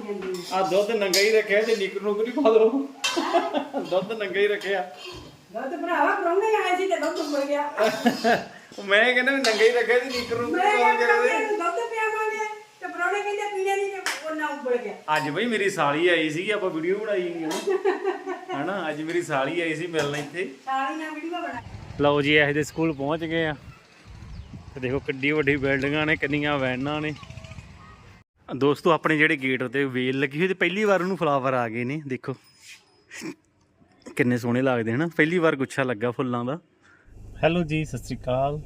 ਬਣ ਜਾਂਦੀ। ਹੈ ਆ ਦੁੱਧ ਨੰਗਾ ਹੀ ਰੱਖਿਆ ਤੇ ਨਿਕਰ ਨੂੰ ਨਹੀਂ ਪਾ ਦੋ ਦੁੱਧ ਨੰਗਾ ਹੀ ਰੱਖਿਆ। ਦੁੱਧ ਭਰਾਵਾ ਪਰੌਣੇ ਆਏ ਸੀ ਤੇ ਦੁੱਧ ਉੱਬਲ ਗਿਆ। ਮੈਂ ਕਹਿੰਦਾ ਵੀ ਨੰਗਾ ਹੀ ਰੱਖਿਆ ਤੇ ਨਿਕਰ ਨੂੰ ਮੈਂ ਨਹੀਂ ਕਿਹਾ ਪਾ ਪਰੌਣੇ ਦੇ ਨੂੰ ਦੁੱਧ ਪਿਆਵਾਂਗੇ ਤੇ ਪਰੌਣੇ ਕਹਿੰਦੇ ਪੀਣੇ ਨਹੀਂ ਤੇ ਉਹ ਨਾ ਉੱਬਲ ਗਿਆ। ਅੱਜ ਬਈ ਮੇਰੀ ਸਾਲੀ ਆਈ ਸੀ ਆਪਾਂ ਵੀਡੀਓ ਬਣਾਈ ਨਹੀਂ ਹਨਾ ਅੱਜ ਮੇਰੀ ਸਾਲੀ ਆਈ ਸੀ ਮਿਲਣ ਇੱਥੇ। ਸਾਲੀ ਨਾਲ ਵੀਡੀਓ ਬਣਾ। ਲਓ ਜੀ ਇਹ ਦੇ ਸਕੂਲ ਪਹੁੰਚ ਗਏ ਆ। ਤੇ ਦੇਖੋ ਕਿੱਡੀ ਵੱਡੀ ਬਿਲਡਿੰਗਾਂ ਨੇ ਕਿੰਨੀਆਂ ਵੈਨਾਂ ਨੇ। ਦੋਸਤੋ ਆਪਣੇ ਜਿਹੜੇ ਗੇਟ ਉੱਤੇ ਵੇਲ ਲੱਗੀ ਹੋਈ ਤੇ ਪਹਿਲੀ ਵਾਰ ਉਹਨੂੰ ਫਲਾਵਰ ਆ ਗਏ ਨੇ ਦੇਖੋ। ਕਿੰਨੇ ਸੋਹਣੇ ਲੱਗਦੇ ਹਨ। ਪਹਿਲੀ ਵਾਰ ਗੁੱਛਾ ਲੱਗਾ ਫੁੱਲਾਂ ਦਾ। ਹੈਲੋ ਜੀ ਸਤਿ ਸ੍ਰੀ ਅਕਾਲ।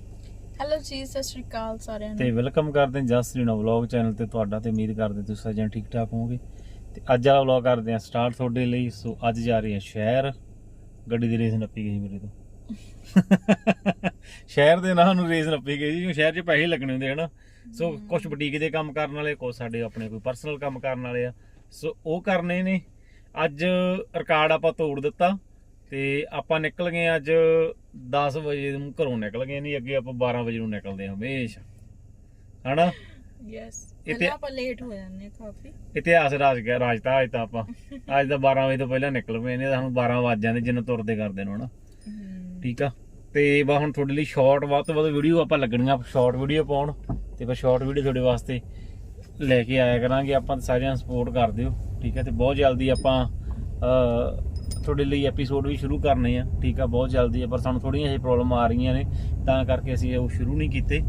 ਹੈਲੋ ਜੀ ਸਤਿ ਸ਼੍ਰੀ ਅਕਾਲ ਸਾਰਿਆਂ ਨੂੰ। ਤੇ ਵੈਲਕਮ ਕਰਦੇ ਹਾਂ ਜਸ ਰੀਨਾ ਵਲੌਗ ਚੈਨਲ ਤੇ ਤੁਹਾਡਾ ਤੇ ਉਮੀਦ ਕਰਦੇ ਤੁਸੀਂ ਸਾਰੇ ਜਣ ਠੀਕ ਠਾਕ ਹੋਵੋਗੇ। ਤੇ ਅੱਜ ਵਾਲਾ ਵਲੌਗ ਕਰਦੇ ਹਾਂ ਸਟਾਰਟ ਤੁਹਾਡੇ ਲਈ। ਸੋ ਅੱਜ ਜਾ ਰਹੇ ਹਾਂ ਸ਼ਹਿਰ। ਗੱਡੀ ਦੀ ਰੇਸ ਨੱਪੀ ਗਈ ਮੇਰੇ ਤੋਂ। ਸ਼ਹਿਰ ਦੇ ਨਾਂ ਨੂੰ ਰੇਸ ਨੱਪੀ ਗਈ ਜੀ ਸ਼ਹਿਰ 'ਚ ਪੈਸੇ ਲੱਗਣੇ ਹੁੰਦੇ ਹਨ ਸੋ ਕੁਝ ਬੁਟੀਕ ਦੇ ਕੰਮ ਕਰਨ ਵਾਲੇ ਕੁਝ ਸਾਡੇ ਆਪਣੇ ਕੋਈ ਪਰਸਨਲ ਕੰਮ ਕਰਨ ਵਾਲੇ ਆ। ਸੋ ਉਹ ਕਰਨੇ ਨੇ। ਅੱਜ ਰਿਕਾਰਡ ਆਪਾਂ ਤੋੜ ਦਿੱਤਾ ਤੇ ਆਪਾਂ ਨਿਕਲ ਗਏ ਅੱਜ 10 ਵਜੇ ਨੂੰ ਘਰੋਂ ਨਿਕਲ ਗਏ ਨਹੀਂ ਅੱਗੇ ਆਪਾਂ 12 ਵਜੇ ਨੂੰ ਨਿਕਲਦੇ ਹਾਂ ਹਮੇਸ਼ਾ। ਹਨਾ? ਯੈਸ ਇਹ ਤੇ- ਪਹਿਲਾਂ ਆਪਾਂ ਲੇਟ ਹੋ ਜਾਂਦੇ ਕਾਫੀ। ਇਤਿਹਾਸ ਰਾਜ ਗਿਆ ਰਾਜਤਾ ਅੱਜ ਤਾਂ ਆਪਾਂ ਅੱਜ ਤਾਂ 12 ਵਜੇ ਤੋਂ ਪਹਿਲਾਂ ਨਿਕਲ ਪਏ ਨੇ ਹੁਣ 12 ਵੱਜ ਜਾਂਦੇ ਜਿੰਨਾ ਤੁਰਦੇ ਕਰਦੇ ਨੂੰ ਹਨਾ? ਠੀਕ ਆ? ਤੇ ਬਾ ਹੁਣ ਤੁਹਾਡੇ ਲਈ ਸ਼ਾਰਟ ਵੱਧ ਤੋਂ ਵੱਧ ਵੀਡੀਓ ਆਪਾਂ ਲੱਗਣੀਆਂ ਸ਼ਾਰਟ ਵੀਡੀਓ ਪਾਉਣ ਤੇ ਫਿਰ ਸ਼ਾਰਟ ਵੀਡੀਓ ਤੁਹਾਡੇ ਵਾਸਤੇ ਲੈ ਕੇ ਆਇਆ ਕਰਾਂਗੇ। ਆਪਾਂ ਸਾਰਿਆਂ ਸਪੋਰਟ ਕਰ ਦਿਓ ਠੀਕ ਹੈ? ਤੇ ਬਹੁਤ ਜਲਦੀ ਆਪਾਂ ਤੁਹਾਡੇ ਲਈ ਐਪੀਸੋਡ ਵੀ ਸ਼ੁਰੂ ਕਰਨੇ ਆ ਠੀਕ ਆ? ਬਹੁਤ ਜਲਦੀ ਆ ਪਰ ਸਾਨੂੰ ਥੋੜੀਆਂ ਜਿਹੀ ਪ੍ਰੋਬਲਮ ਆ ਰਹੀਆਂ ਨੇ ਤਾਂ ਕਰਕੇ ਅਸੀਂ ਉਹ ਸ਼ੁਰੂ ਨਹੀਂ ਕੀਤੇ।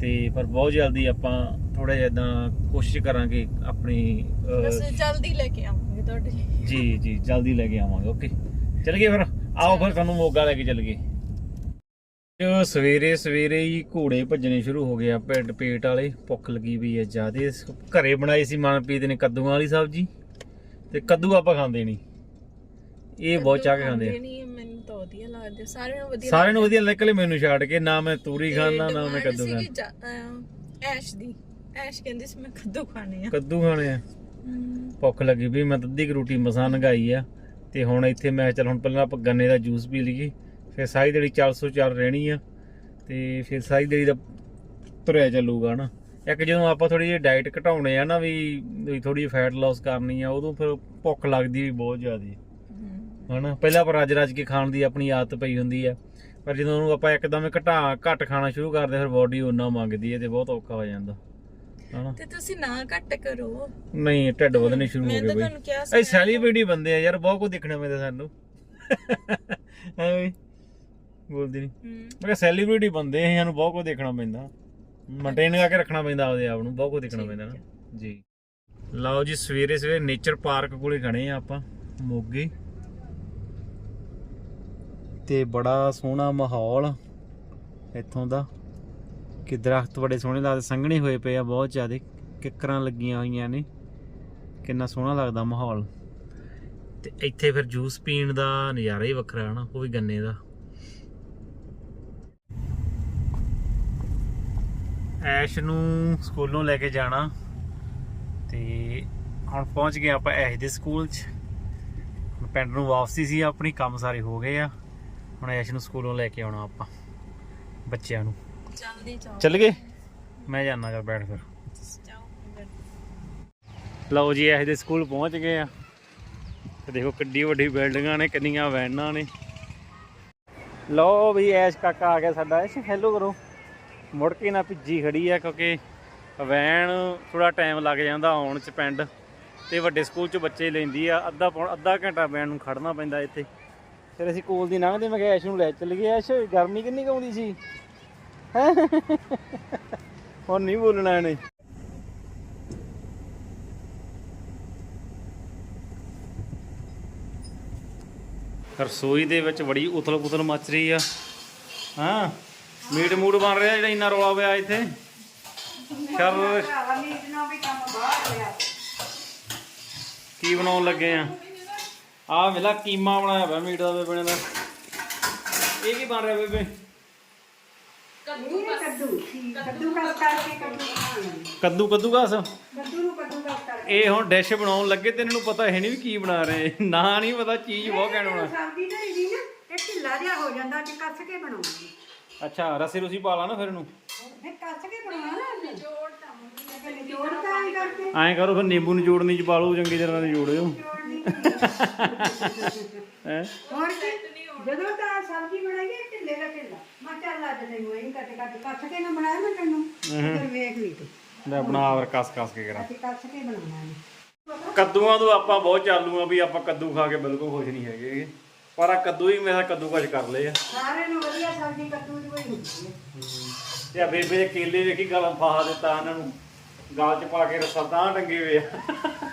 ਤੇ ਪਰ ਬਹੁਤ ਜਲਦੀ ਆਪਾਂ ਥੋੜਾ ਜਿਹਾ ਇਦਾਂ ਕੋਸ਼ਿਸ਼ ਕਰਾਂਗੇ ਆਪਣੀ ਬਸ ਜਲਦੀ ਲੈ ਕੇ ਆਵਾਂਗੇ ਤੁਹਾਡੇ ਲਈ। ਜੀ ਜੀ ਜਲਦੀ ਲੈ ਕੇ ਆਵਾਂਗੇ ਓਕੇ ਚਲ ਗਏ ਫਿਰ? ਆਓ ਫਿਰ ਤੁਹਾਨੂੰ ਮੋਗਾ ਲੈ ਕੇ ਚੱਲ ਗਏ ਜੋ ਸਵੇਰੇ ਸਵੇਰੇ ਹੀ ਘੋੜੇ ਭੱਜਣੇ ਸ਼ੁਰੂ ਹੋ ਗਏ ਆ ਪੇਟ ਪੇਟ ਵਾਲੇ ਭੁੱਖ ਲੱਗੀ ਵੀ ਹੈ ਜਿਆਦੇ। ਘਰੇ ਬਣਾਈ ਸੀ ਮਨਪ੍ਰੀਤ ਨੇ ਕੱਦੂਆਂ ਵਾਲੀ ਸਬਜ਼ੀ ਤੇ ਕੱਦੂ ਆਪਾਂ ਖਾਂਦੇ ਨਹੀਂ। ਇਹ ਬਹੁਤ ਚਾਹ ਕੇ ਖਾਂਦੇ ਆ। ਨਹੀਂ ਮੈਨੂੰ ਤਾਂ ਵਧੀਆ ਲੱਗਦੇ ਸਾਰਿਆਂ ਨੂੰ ਵਧੀਆ ਸਾਰਿਆਂ ਨੂੰ ਵਧੀਆ ਨਿਕਲੇ ਮੈਨੂੰ ਛੱਡ ਕੇ ਨਾ ਮੈਂ ਤੂਰੀ। ਖਾਣਾ ਨਾ ਮੈਂ ਕੱਦੂ ਖਾਣਾ ਐਸ਼ ਦੀ। ਐਸ਼ ਕਹਿੰਦੀ ਸੀ ਮੈਂ ਕੱਦੂ ਖਾਣੇ ਆ। ਕੱਦੂ ਖਾਣੇ ਆ। ਭੁੱਖ ਲੱਗੀ ਵੀ ਮੈਂ ਅੱਧੀ ਕੁ ਰੋਟੀ ਮਸਾਂ ਨਗਾਈ ਆ ਤੇ ਹੁਣ ਇੱਥੇ ਮੈਂ ਚੱਲ ਹੁਣ ਪਹਿਲਾਂ ਆਪਾਂ ਗੰਨੇ ਦਾ ਜੂਸ ਪੀ ਲਈਏ। ਫਿਰ ਸਾਰੀ ਦਿਹਾੜੀ 400 ਚੱਲ ਰਹਿਣੀ ਆ ਤੇ ਫਿਰ ਸਾਰੀ ਦਿਹਾੜੀ ਦਾ ਤੁਰਿਆ ਚੱਲੂਗਾ ਨਾ ਇੱਕ ਜਦੋਂ ਆਪਾਂ ਥੋੜੀ ਜਿਹੀ ਡਾਈਟ ਘਟਾਉਣੇ ਆ ਨਾ ਵੀ ਥੋੜੀ ਜਿਹੀ ਫੈਟ ਲਾਸ ਕਰਨੀ ਆ ਉਦੋਂ ਫਿਰ ਭੁੱਖ ਲੱਗਦੀ ਵੀ ਬਹੁਤ ਜ਼ਿਆਦੀ। ਹਨਾ ਪਹਿਲਾਂ ਪਰ ਰੱਜ ਰੱਜ ਕੇ ਖਾਣ ਦੀ ਆਪਣੀ ਆਦਤ ਪਈ ਹੁੰਦੀ ਆ ਪਰ ਜਦੋਂ ਉਹਨੂੰ ਆਪਾਂ ਇੱਕਦਮ ਘਟਾ ਘੱਟ ਖਾਣਾ ਸ਼ੁਰੂ ਕਰਦੇ ਫਿਰ ਬਾਡੀ ਉਹਨਾਂ ਮੰਗਦੀ ਹੈ ਤੇ ਬਹੁਤ ਔਖਾ ਹੋ ਜਾਂਦਾ। ਹਨਾ। ਤੇ ਤੁਸੀਂ ਨਾ ਘੱਟ ਕਰੋ। ਨਹੀਂ ਢਿੱਡ ਵਧਣੇ ਸ਼ੁਰੂ ਹੋ ਮੈਂ ਗਏ ਤਾਂ ਬਈ। ਤੁਹਾਨੂੰ ਕਿਹਾ ਅਸੀਂ ਸੈਲੀਬ੍ਰਿਟੀ ਬੰਦੇ ਆ ਯਾਰ ਬਹੁਤ ਕੁਝ ਦੇਖਣਾ ਪੈਂਦਾ ਸਾਨੂੰ। ਐਵੇਂ। ਬੋਲਦੀ ਨਹੀਂ ਮੈਂ ਕਿਹਾ ਸੈਲੀਬ੍ਰਿਟੀ ਬੰਦੇ ਆ ਸਾਨੂੰ ਬਹੁਤ ਕੁਝ ਦੇਖਣਾ ਪੈਂਦਾ। ਮੇਨਟੇਨ ਕਰਕੇ ਰੱਖਣਾ ਪੈਂਦਾ ਆਪਦੇ ਆਪ ਨੂੰ ਬਹੁਤ ਕੁਝ ਦੇਖਣਾ ਪੈਂਦਾ ਨਾ। ਜੀ। ਲਓ ਜੀ ਸਵੇਰੇ ਸਵੇਰੇ ਨੇਚਰ ਪਾਰਕ ਕੋਲੇ ਖੜੇ ਆ ਆਪਾਂ ਮੋਗੇ। ਤੇ ਬੜਾ ਸੋਹਣਾ ਮਾਹੌਲ ਇੱਥੋਂ ਦਾ। ਕਿ ਦਰਖਤ ਬੜੇ ਸੋਹਣੇ ਲੱਗਦੇ ਸੰਘਣੇ ਹੋਏ ਪਏ ਆ ਬਹੁਤ ਜ਼ਿਆਦੇ ਕਿੱਕਰਾਂ ਲੱਗੀਆਂ ਹੋਈਆਂ ਨੇ। ਕਿੰਨਾ ਸੋਹਣਾ ਲੱਗਦਾ ਮਾਹੌਲ। ਤੇ ਇੱਥੇ ਫਿਰ ਜੂਸ ਪੀਣ ਦਾ ਨਜ਼ਾਰਾ ਹੀ ਵੱਖਰਾ ਹੈ ਨਾ ਉਹ ਵੀ ਗੰਨੇ ਦਾ। ਐਸ਼ ਨੂੰ ਸਕੂਲੋਂ ਲੈ ਕੇ ਜਾਣਾ ਤੇ ਹੁਣ ਪਹੁੰਚ ਗਏ ਆਪਾਂ ਐਸ਼ ਦੇ ਸਕੂਲ 'ਚ। ਹੁਣ ਪਿੰਡ ਨੂੰ ਵਾਪਸੀ ਸੀ ਆਪਣੀ ਕੰਮ ਸਾਰੇ ਹੋ ਗਏ ਆ। ਹੁਣ ਐਸ਼ ਨੂੰ ਸਕੂਲੋਂ ਲੈ ਕੇ ਆਉਣਾ ਆਪਾਂ ਬੱਚਿਆਂ ਨੂੰ। ਜਲਦੀ ਜਾਓ। ਚੱਲ ਗਏ? ਮੈਂ ਜਾਣਾ ਕਰ ਬੈਠ ਫਿਰ। ਲਓ ਜੀ ਐਸ਼ ਦੇ ਸਕੂਲ ਪਹੁੰਚ ਗਏ ਆ। ਤੇ ਦੇਖੋ ਕਿੱਡੀ ਵੱਡੀ ਬਿਲਡਿੰਗਾਂ ਨੇ ਕਿੰਨੀਆਂ ਵੈਨਾਂ ਨੇ। ਲਓ ਵੀ ਐਸ਼ ਕਾਕਾ ਆ ਗਿਆ ਸਾਡਾ। ਐਸ਼ ਹੈਲੋ ਕਰੋ। ਮੁੜ ਕੇ ਨਾ ਭਿੱਜੀ ਖੜੀ ਆ ਕਿਉਂਕਿ ਵੈਨ ਥੋੜਾ ਟਾਈਮ ਲੱਗ ਜਾਂਦਾ ਆਉਣ ਚ ਪਿੰਡ ਤੇ ਵੱਡੇ ਸਕੂਲ ਚ ਬੱਚੇ ਲੈਂਦੀ ਆ, ਅੱਧਾ ਪੌਣ ਅੱਧਾ ਘੰਟਾ ਵੈਨ ਨੂੰ ਖੜਨਾ ਪੈਂਦਾ ਇੱਥੇ। ਫਿਰ ਅਸੀਂ ਕੋਲ ਦੀ ਲੰਘਦੇ, ਮੈਂ ਕਿਹਾ ਐਸ਼ ਨੂੰ ਲੈ ਚੱਲ ਗਏ। ਐਸ਼, ਗਰਮੀ ਕਿੰਨੀ ਕੁ ਆਉਂਦੀ ਸੀ? ਹੁਣ ਨਹੀਂ ਬੋਲਣਾ ਇਹਨੇ। ਰਸੋਈ ਦੇ ਵਿੱਚ ਬੜੀ ਉਥਲ ਪੁਥਲ ਮਚ ਰਹੀ ਆ। ਹਾਂ। ਮੀਟ ਮੂਡ ਬਣ ਰਿਹਾ ਜਿਹੜਾ ਇੰਨਾ ਰੌਲਾ ਪਿਆ ਇੱਥੇ। ਚੱਲ। ਭਰਾਵਾ ਮੀਟ ਨਾਲ ਵੀ ਕੰਮ ਬਾਹਰ ਹੋਇਆ ਕੀ ਬਣਾਉਣ ਲੱਗੇ ਆ? ਆ ਮਿਲਾ ਕੀਮਾ ਬਣਾਇਆ ਹੋਇਆ ਮੀਟ ਦਾ ਬੇਬੇ ਦਾ ਇਹ ਕੀ ਬਣ ਰਿਹਾ ਬੇਬੇ? ਕੱਦੂ ਕੱਦੂ ਕੱਦੂ ਕਸ ਕਰਕੇ ਕੱਦੂ ਕੱਦੂ ਕੱਦੂ ਘਾਸ? ਕੱਦੂ ਨੂੰ ਕੱਦੂ ਕਸ ਕਰਕੇ ਇਹ ਹੁਣ ਡਿਸ਼ ਬਣਾਉਣ ਲੱਗੇ ਤੇ ਇਹਨਾਂ ਨੂੰ ਪਤਾ ਹੈ ਨਹੀਂ ਵੀ ਕੀ ਬਣਾ ਰਹੇ। ਨਾ ਨਹੀਂ ਪਤਾ ਚੀਜ਼ ਬਹੁਤ ਕਹਿਣ ਬਣਾ। ਸਬਜ਼ੀ ਧਰੀ ਦੀ ਨਾ ਇਹ ਢਿੱਲਾ ਜਿਹਾ ਹੋ ਜਾਂਦਾ ਤੇ ਕੱਸ ਕੇ ਬਣਾਉਣਾ ਅੱਛਾ ਰਸੀ ਰੁਸੀ ਪਾ ਲਾ ਨਾ ਫਿਰ ਇਹਨੂੰ। ਫਿਰ ਕੱਸ ਕੇ ਬਣਾਉਣਾ ਨਾ ਇਹਨੇ। ਕੇ ਨਿਚੋੜਦਾ ਐਂ ਕਰਕੇ। ਐਂ ਕਰੋ ਫਿਰ ਨਿੰਬੂ ਨਿਚੋੜਨੀ ਚ ਪਾ ਲਓ ਚੰਗੀ ਤਰ੍ਹਾਂ ਨਿਚੋੜਿਓ। ਹੈ? ਹੋਰ ਕੀ? ਜਦੋਂ ਤਾਂ ਸਬਜ਼ੀ ਬਣਾਈ ਹੈ ਢਿੱਲੇ ਦਾ ਢਿੱਲਾ। ਮੈਂ ਕਿਹਾ ਚੱਲ ਅੱਜ ਤੈਨੂੰ ਇਹ ਕੱਟ ਕੱਟ ਕੱਟ ਕੇ ਨਾ ਬਣਾਇਆ ਮੈਂ ਤੈਨੂੰ। ਫਿਰ ਵੇਖ ਲਈ ਤੂੰ। ਲੈ ਆਪਣਾ ਆਵਰ ਕਸ ਕਸ ਕੇ ਕਰਾਂ। ਅਸੀਂ ਕੱਟ ਕੇ ਬਣਾਉਣਾ ਹੈ ਕੱਦੂਆਂ ਤੋਂ ਆਪਾਂ ਬਹੁਤ ਚਾਲੂ ਆ ਵੀ ਆਪਾਂ ਕੱਦੂ ਖਾ ਕੇ ਬਿਲਕੁਲ ਖੁਸ਼ ਨਹੀਂ ਹੈਗੇ। ਪਰ ਆ ਕੱਦੂ ਹੀ ਮੇਰਾ ਕੱਦੂ ਕੁਝ ਕਰ ਲਏ ਆ। ਸਾਰੇ ਨੂੰ ਵਧੀਆ ਸਬਜ਼ੀ ਕੱਦੂ ਦੀ ਕੋਈ ਹੁੰਦੀ ਹੈ। ਤੇ ਆ ਬੇਬੇ ਦੇ ਕੇਲੇ ਵੇਖੀ ਗਲ ਫਾਹਾ ਦਿੱਤਾ ਇਹਨਾਂ ਨੂੰ। ਗਾਲ ਚ ਪਾ ਕੇ ਰਸਾ ਤਾਂ ਟੰਗੇ ਹੋਏ ਆ।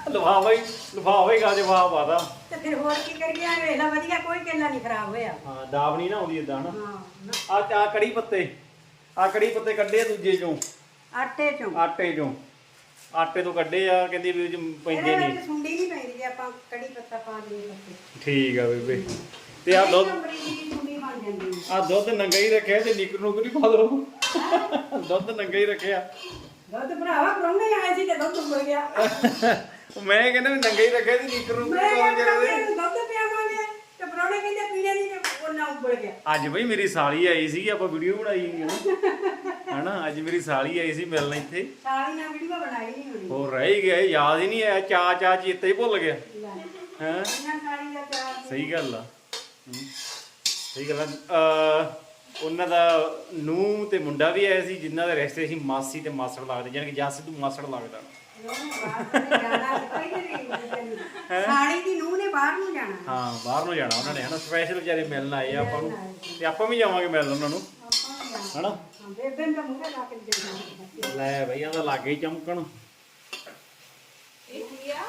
ਲਫਾਫਾ ਹੀ ਲਫਾਫਾ ਹੀ ਗਾਲ ਚ ਪਾ ਪਾਦਾ ਤੇ ਫਿਰ ਹੋਰ ਕੀ ਕਰੀਏ ਵੇਖ ਲਾ ਵਧੀਆ ਕੋਈ ਕੇਲਾ ਨਹੀਂ ਖਰਾਬ ਹੋਇਆ। ਹਾਂ ਦਾਬ ਨਹੀਂ ਨਾ ਆਉਂਦੀ ਇਦਾਂ ਨਾ। ਹਾਂ। ਆ ਆ ਕੜੀ ਪੱਤੇ। ਆ ਕੜੀ ਪੱਤੇ ਕੱਢੇ ਆ ਦੂਜੇ ਚੋਂ। ਆਟੇ ਚੋਂ। ਆਟੇ ਚੋਂ। ਆਟੇ ਤੋਂ ਕੱਢੇ ਆ ਕਹਿੰਦੀ ਵੀ ਉਹ 'ਚ ਪੈਂਦੇ ਨਹੀਂ। ਸੁੰਡੀ ਨਹੀਂ ਪੈਂਦੀ ਜੇ ਆਪਾਂ ਕੜੀ ਪੱਤਾ ਪਾ ਦਈਏ ਪੱਤੇ। ਠੀਕ ਆ ਬੇਬੇ। ਤੇ ਆ ਦੁੱਧ ਹੈ। ਆ ਦੁੱਧ ਨੰਗਾ ਹੀ ਰੱਖਿਆ ਤੇ ਨਿਕਰ ਨੂੰ ਨਹੀਂ ਪਾ ਦੋ। ਦੁੱਧ ਨੰਗਾ ਹੀ ਰੱਖਿਆ। ਦੁੱਧ ਭਰਾਵਾ ਪ੍ਰਾਹੁਣੇ ਆਏ ਸੀ ਤੇ ਦੁੱਧ ਉੱਬਲ ਗਿਆ। ਮੈਂ ਕਹਿੰਦਾ ਵੀ ਨੰਗਾ ਹੀ ਰੱਖਿਆ ਤੇ ਨਿਕਰ ਨੂੰ ਮੈਂ ਨਹੀਂ ਕਿਹਾ ਪਾ ਪ੍ਰਾਹੁਣੇ ਨੂੰ ਦੁੱਧ ਪਿਆਵਾਂਗੇ ਤੇ ਪ੍ਰਾਹੁਣੇ ਕਹਿੰਦੇ ਪੀਣੇ ਨਹੀਂ ਤੇ ਉਹਨਾਂ ਉੱਬਲ ਗਿਆ। ਅੱਜ ਬਈ ਮੇਰੀ ਸਾਲੀ ਆਈ ਸੀ ਆਪਾਂ ਵੀਡੀਓ ਬਣਾਈ ਹਨਾ ਹਨਾ ਅੱਜ ਮੇਰੀ ਸਾਲੀ ਆਈ ਸੀ ਮਿਲਣ ਇੱਥੇ। ਸਾਲੀ ਨਾਲ ਵੀਡੀਓ ਬਣਾਈ ਨਹੀਂ ਹੋਣੀ ਹੋਰ ਰਹਿ ਹੀ ਗਿਆ ਯਾਦ ਹੀ ਨਹੀਂ ਆਇਆ ਚਾ ਚਾ ਚੇਤੇ ਹੀ ਭੁੱਲ ਗਿਆ। ਹੈ? ਸਹੀ ਗੱਲ ਆ। ਸਹੀ ਗੱਲ ਆ। ਉਹਨਾਂ ਦਾ ਨੂੰ ਤੇ ਮੁੰਡਾ ਵੀ ਆਇਆ ਸੀ ਜਿਨ੍ਹਾਂ ਦੇ ਰਿਸ਼ਤੇ ਸੀ ਮਾਸੀ ਤੇ ਮਾਸੜ ਲੱਗਦੇ ਜਾਨ ਕਿ ਜਾਂ ਸਿੱਧੂ ਮਾਸੜ ਲੱਗਦਾ। ਦੀ ਨੂੰਹ ਨੇ ਬਾਹਰ ਨੂੰ ਜਾਣਾ। ਹਾਂ ਬਾਹਰ ਨੂੰ ਜਾਣਾ ਉਹਨਾਂ ਨੇ ਹਨਾ? ਸਪੈਸ਼ਲ ਵਿਚਾਰੇ ਮਿਲਣ ਆਏ ਆ ਆਪਾਂ ਨੂੰ। ਤੇ ਆਪਾਂ ਵੀ ਜਾਵਾਂਗੇ ਮਿਲਣ ਉਹਨਾਂ ਨੂੰ। ਹਨਾ? ਹਾਂ, ਬੇਬੇ ਤਾਂ ਮੂਹਰੇ ਲਾ ਕੇ ਜਾਣਾ। ਲੈ ਬਈ ਇਹਦਾ ਲਾਗੇ ਚਮਕਣ। ਇਹ ਕੀ ਆ?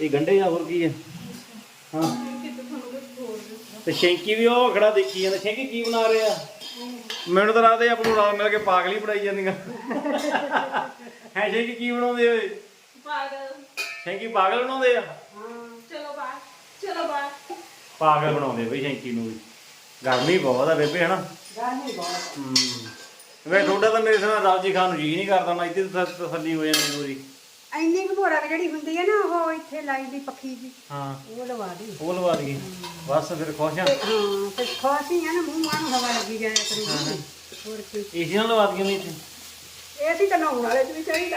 ਇਹ ਗੰਡੇ ਆ ਹੋਰ ਕੀ ਆ? ਹਾਂ ਕਿਤੇ ਤੁਹਾਨੂੰ ਕੁਝ ਹੋਰ ਦੱਸਣਾ ਤੇ ਸ਼ੈਂਕੀ ਵੀ ਉਹ ਖੜਾ ਦੇਖੀ ਜਾਂਦਾ। ਸ਼ੈਂਕੀ ਕੀ ਬਣਾ ਰਿਹਾ? ਮੈਨੂੰ ਤਾਂ ਲੱਗਦਾ ਆਪ ਨੂੰ ਨਾਲ ਮਿਲ ਕੇ ਪਾਗਲ ਹੀ ਬਣਾਈ ਜਾਂਦੀਆਂ। ਹੈ ਸ਼ੈਂਕੀ ਕੀ ਬਣਾਉਂਦੇ ਓਏ? ਪਾਗਲ। ਸ਼ੈਂਕੀ ਪਾਗਲ ਬਣਾਉਂਦੇ ਆ? ਚਲੋ ਬਾਹਰ ਚਲੋ ਬਾਹਰ। ਪਾਗਲ ਬਣਾਉਂਦੇ ਬਈ ਸ਼ੈਂਕੀ ਨੂੰ ਵੀ। ਗਰਮੀ ਬਹੁਤ ਆ ਬੇਬੇ ਹਨਾ? ਗਾਣੀ ਬਹੁਤ ਹੂੰ। ਵੇ ਤੁਹਾਡਾ ਤਾਂ ਮੇਰੇ ਸਾਹ ਰਾਜੀ ਖਾਨ ਨੂੰ ਜੀ ਨਹੀਂ ਕਰਦਾ ਨਾ ਇੱਥੇ ਤਸੱਲੀ ਹੋ ਜਾਂਦੀ ਪੂਰੀ। ਇੰਨੀ ਕੁ ਭੋਰਾ ਕੁ ਜਿਹੜੀ ਹੁੰਦੀ ਹੈ ਨਾ ਉਹ ਇੱਥੇ ਲਾਈ ਦੀ ਪੱਖੀ ਜੀ। ਹਾਂ। ਉਹ ਲਵਾ ਦੀ। ਉਹ ਲਵਾ ਦਈਏ। ਬਸ ਫਿਰ ਖੁਸ਼ ਆ। ਤੇ ਹਾਂ ਤੇ ਖਾਸ ਹੀ ਨਾ ਮੂੰਹ ਮਾਂ ਨੂੰ ਹਵਾ ਲੱਗੀ ਜਾਇਆ ਕਰੂਗੀ। ਹੋਰ ਕੀ। ਏਸੀ ਨਾਲ ਲਵਾ ਦਈਏ ਨਹੀਂ ਇੱਥੇ। ਇਹ ਸੀ ਤਾਂ ਨਹਾਉਣ ਵਾਲੇ ਚ ਵੀ ਚਾਹੀਦਾ।